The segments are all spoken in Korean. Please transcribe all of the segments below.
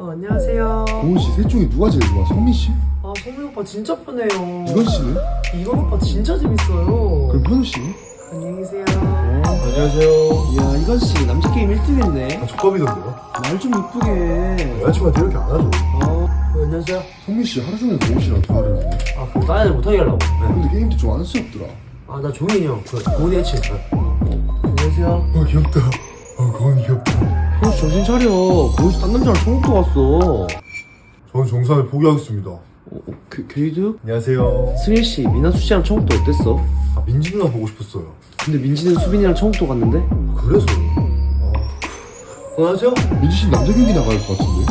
어, 안녕하세요. 고은 씨 셋 중에 누가 제일 좋아? 성민 씨? 아, 성민 오빠 진짜 편해요. 이건 씨는? 이건 오빠 진짜 재밌어요. 그럼 현우 씨는? 안녕히 계세요. 안녕하세요. 이야 이건 씨 남자 게임 1등 했네 아, 족밥이던데요? 말 좀 이쁘게 해 여자친구한테 이렇게 안 하죠. 어, 안녕하세요. 성민 씨 하루 종일 고은 씨랑 대화를 하네 아, 그럼 딴 애들 못하게 하려고. 근데 게임도 좀 안쓰럽더라 아, 나 종인이 형. 그, 고은이 애치 있어요. 안녕하세요. 어, 귀엽다. 어, 고은이 귀엽다. 정신 차려 거기서 딴 남자랑 청국도 갔어 저는 정산을 포기하겠습니다. 어, 어, 그, 게이드? 안녕하세요. 승일씨 미나수 씨랑 청국도 어땠어? 아, 민지 누나 보고 싶었어요. 근데 민지는 수빈이랑 청국도 갔는데? 그래서. 안녕하세요. 민지 씨 남자 경기 나갈 것 같은데?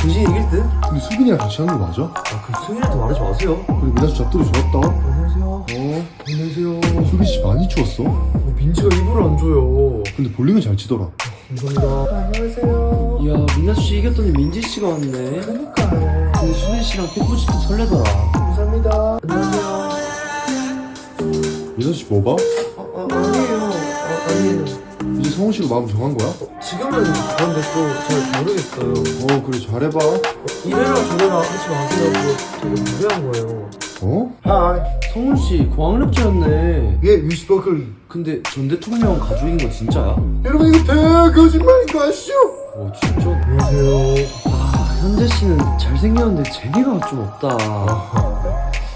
정신이 이길 듯? 근데 수빈이랑 같이 하는 거 맞아? 아, 그 승인한테 말하지 마세요. 그리고 미나수 잡들이 좋았다 안녕하세요. 어 안녕하세요. 수빈 씨 많이 추웠어? 어, 민지가 입을 안 줘요. 근데 볼링은 잘 치더라 감사합니다. 안녕하세요. 이야 미나수 씨 이겼더니 민지 씨가 왔네 그러니까요. 근데 수빈 씨랑 피부짓도 설레더라 감사합니다. 안녕하세요. 미나수 씨뭐 봐? 아, 아, 아니에요. 아, 아니에요. 이제 성훈 씨로 마음 정한 거야? 지금은 그런데 또잘 모르겠어요. 어 그래 잘해봐 이래라 저래라 하지 마세요. 그거 되게 무례한 거예요. 어? 하이. 성훈 씨 고학력자였네 예, 유시 버클리. 근데 전 대통령 가족인 거 진짜야? 여러분, 이거 다 거짓말인 거 아시죠? 어 진짜? 안녕하세요. 아 현재 씨는 잘생겼는데 재미가 좀 없다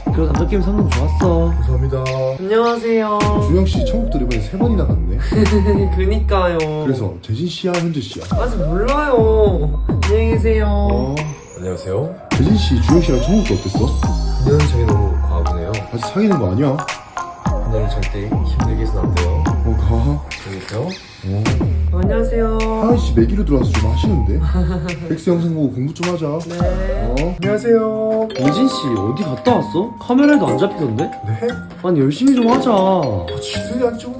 그래도 남자 게임 상금 좋았어 감사합니다. 안녕하세요. 주영 씨 청국들 이번에 세 번이나 갔네 그니까요. 그래서 재진 씨야 현재 씨야? 아직 몰라요. 안녕히 계세요. 어 안녕하세요. 재진 씨 주영 씨랑 청국도 어땠어? 아직 사귀는 거 아니야? 그냥 절대 힘들게 해서는 안 돼요. 어 가. 안녕히 계세요. 어. 안녕하세요. 하은 씨 매기로 들어와서 좀 하시는데? 백스 영상 보고 공부 좀 하자. 네. 어? 안녕하세요. 예진 씨 어디 갔다 왔어? 카메라에도 안 잡히던데? 네? 아니 열심히 좀 하자 아, 지들이 안 찍어.